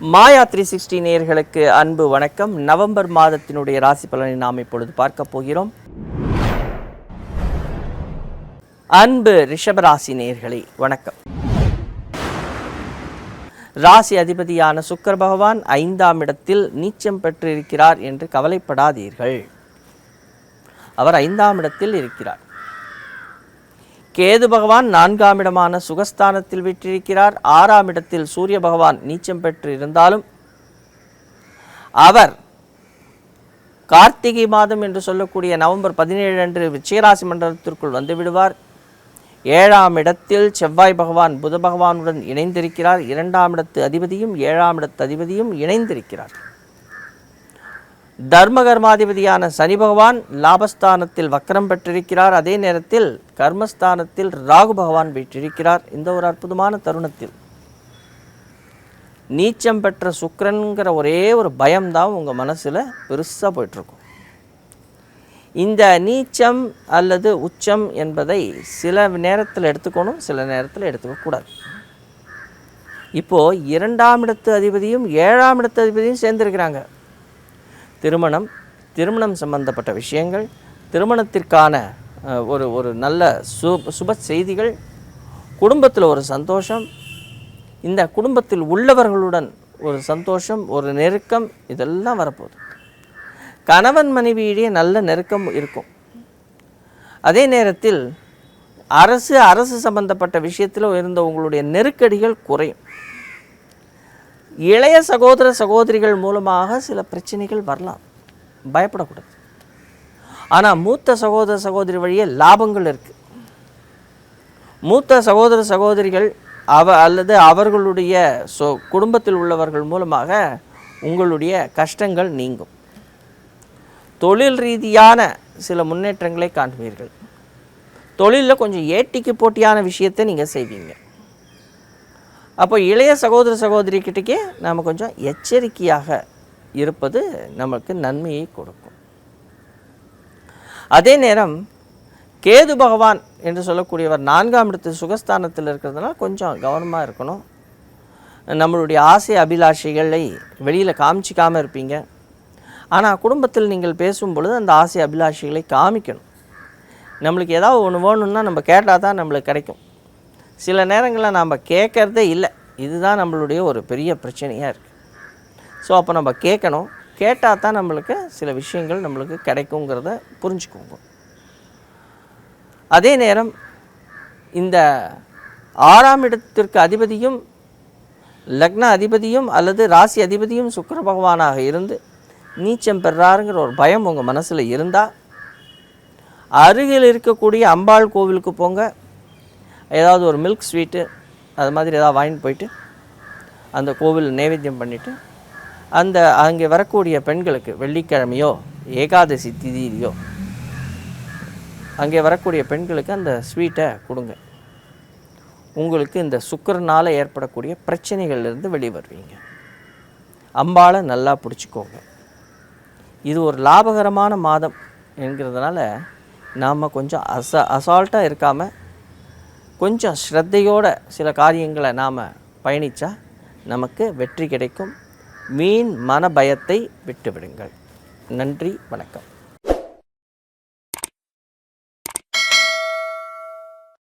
மாயா three sixty நேர்களுக்கு அன்பு வணக்கம். நவம்பர் மாதத்தினுடைய ராசி பலனை நாம் இப்பொழுது பார்க்க போகிறோம். அன்பு ரிஷபராசி நேயர்களே வணக்கம். ராசி அதிபதியான சுக்கர பகவான் ஐந்தாம் இடத்தில் நீச்சம் பெற்றிருக்கிறார் என்று கவலைப்படாதீர்கள். அவர் ஐந்தாம் இடத்தில் இருக்கிறார். கேது பகவான் நான்காம் இடமான சுகஸ்தானத்தில் விற்றிருக்கிறார். ஆறாம் இடத்தில் சூரிய பகவான் நீச்சம் பெற்று இருந்தாலும் அவர் கார்த்திகை மாதம் என்று சொல்லக்கூடிய நவம்பர் பதினேழு அன்று விச்சயராசி மண்டலத்திற்குள் வந்து விடுவார். ஏழாம் இடத்தில் செவ்வாய் பகவான் புத பகவானுடன் இணைந்திருக்கிறார். இரண்டாம் இடத்து அதிபதியும் ஏழாம் இடத்து அதிபதியும் இணைந்திருக்கிறார். தர்மகர்மாதிபதியான சனி பகவான் லாபஸ்தானத்தில் வக்கரம் பெற்றிருக்கிறார். அதே நேரத்தில் கர்மஸ்தானத்தில் ராகு பகவான் வீற்றிருக்கிறார். இந்த ஒரு அற்புதமான தருணத்தில். நீச்சம் பெற்ற சுக்கிரன்கிற ஒரே ஒரு பயம்தான் உங்கள் மனசில் பெருசாக போயிட்டுருக்கும். இந்த நீச்சம் அல்லது உச்சம் என்பதை சில நேரத்தில் எடுத்துக்கணும் சில நேரத்தில் எடுத்துக்கக்கூடாது இப்போது இரண்டாம் இடத்து அதிபதியும் ஏழாம் இடத்து அதிபதியும் சேர்ந்துருக்கிறாங்க. திருமணம் திருமணம் சம்பந்தப்பட்ட விஷயங்கள் திருமணத்திற்கான ஒரு ஒரு நல்ல சு சுப செய்திகள் குடும்பத்தில் ஒரு சந்தோஷம் இந்த குடும்பத்தில் உள்ளவர்களுடன் ஒரு சந்தோஷம் ஒரு நெருக்கம் இதெல்லாம் வரப்போகுது. கணவன் மனைவியிடையே நல்ல நெருக்கம் இருக்கும். அதே நேரத்தில் அரசு அரசு சம்பந்தப்பட்ட விஷயத்தில் இருந்த உங்களுடைய நெருக்கடிகள் குறையும். இளைய சகோதர சகோதரிகள் மூலமாக சில பிரச்சனைகள் வரலாம். பயப்படக்கூடாது. ஆனால் மூத்த சகோதர சகோதரி வழியே லாபங்கள் இருக்குது மூத்த சகோதர சகோதரிகள் அவ அல்லது அவர்களுடைய சொ குடும்பத்தில் உள்ளவர்கள் மூலமாக உங்களுடைய கஷ்டங்கள் நீங்கும். தொழில் ரீதியான சில முன்னேற்றங்களை காண்பீர்கள். தொழிலில் கொஞ்சம் ஏட்டிக்கு போட்டியான விஷயத்தை நீங்கள் செய்வீங்க. அப்போ இளைய சகோதர சகோதரிக்கிட்டக்கே நாம் கொஞ்சம் எச்சரிக்கையாக இருப்பது நமக்கு நன்மையை கொடுக்கும். அதே நேரம் கேது பகவான் என்று சொல்லக்கூடியவர் நான்காம் இடத்து சுகஸ்தானத்தில் இருக்கிறதுனால கொஞ்சம் கவனமாக இருக்கணும். நம்மளுடைய ஆசை அபிலாஷைகளை வெளியில் காமிச்சிக்காமல் இருப்பீங்க. ஆனால் குடும்பத்தில் நீங்கள் பேசும் பொழுது அந்த ஆசை அபிலாஷைகளை காமிக்கணும். நம்மளுக்கு ஏதாவது ஒன்று வேணும்னா நம்ம கேட்டால் தான் நம்மளுக்கு கிடைக்கும். சில நேரங்களில் நாம் கேட்கறதே இல்லை. இதுதான் நம்மளுடைய ஒரு பெரிய பிரச்சனையாக இருக்குது ஸோ அப்போ நம்ம கேட்கணும். கேட்டால் தான் நம்மளுக்கு சில விஷயங்கள் நம்மளுக்கு கிடைக்குங்கிறத புரிஞ்சுக்கோங்க அதே நேரம் இந்த ஆறாம் இடத்திற்கு அதிபதியும் லக்ன அதிபதியும் அல்லது ராசி அதிபதியும் சுக்கர பகவானாக இருந்து நீச்சம் பெறாருங்கிற ஒரு பயம் உங்கள் மனசில் இருந்தால் அருகில் இருக்கக்கூடிய அம்பாள் கோவிலுக்கு போங்க. ஏதாவது ஒரு மில்க் ஸ்வீட்டு அது மாதிரி ஏதாவது வாங்கிட்டு போயிட்டு அந்த கோவில் நைவேத்தியம் பண்ணிவிட்டு அந்த அங்கே வரக்கூடிய பெண்களுக்கு வெள்ளிக்கிழமையோ ஏகாதசி திதியிலையோ அங்கே வரக்கூடிய பெண்களுக்கு அந்த ஸ்வீட்டை கொடுங்க. உங்களுக்கு இந்த சுக்கரனால் ஏற்படக்கூடிய பிரச்சனைகள்லேருந்து வெளிவருவீங்க. அம்பாளை நல்லா பிடிச்சிக்கோங்க. இது ஒரு லாபகரமான மாதம் என்கிறதுனால நாம் கொஞ்சம் அச அசால்ட்டாக இருக்காமல் கொஞ்சம் ஸ்ரத்தையோட சில காரியங்களை நாம் பயணித்தா நமக்கு வெற்றி கிடைக்கும். மீன் மன பயத்தை விட்டுவிடுங்கள். நன்றி வணக்கம்.